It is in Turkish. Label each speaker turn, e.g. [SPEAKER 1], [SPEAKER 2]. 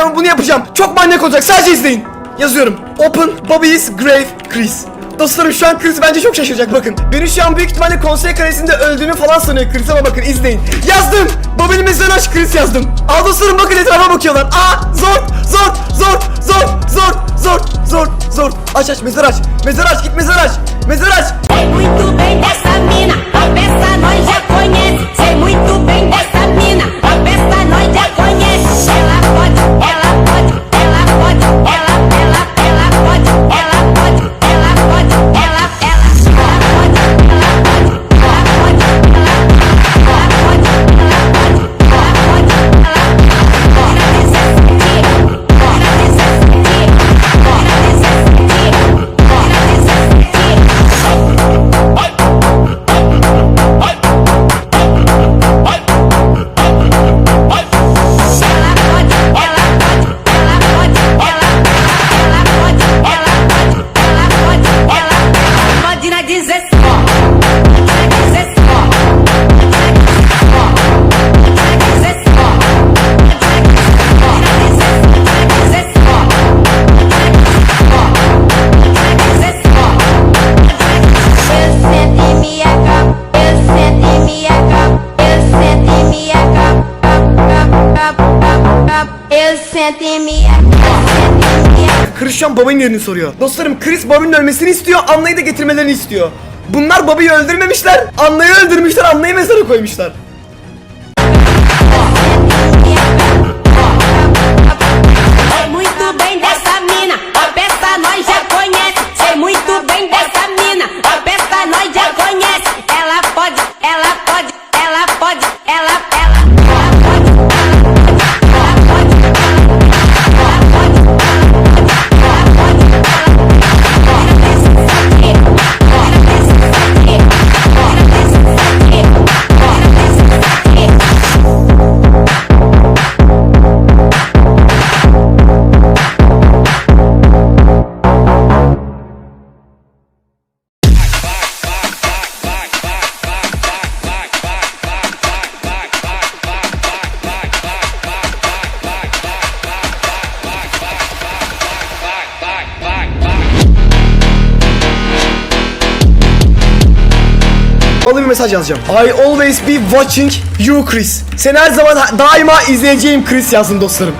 [SPEAKER 1] ama bunu yapacağım. Çok manyak olacak. Sadece izleyin. Yazıyorum. Open Bobby's Grave Chris. Dostlarım şu an Chris bence çok şaşıracak bakın. Beni şu an büyük ihtimalle konsey karesinde öldüğümü falan sanıyor Chris ama bakın izleyin. Yazdım. Bobby'nin mezarını aç Chris yazdım. Al dostlarım bakın etrafa bakıyorlar. Aa zor zor zor zor zor zor zor zor. Aç aç mezar aç. Mezar aç git mezar aç. Mezar aç. An Bobby'nin yerini soruyor. Dostlarım Chris Bobby'nin ölmesini istiyor, Anna'yı da getirmelerini istiyor. Bunlar Bobby'yi öldürmemişler, Anna'yı öldürmüşler, Anna'yı mezara koymuşlar. Ona bir mesaj yazacağım. I always be watching you Chris. Seni her zaman daima izleyeceğim Chris yazdım dostlarım.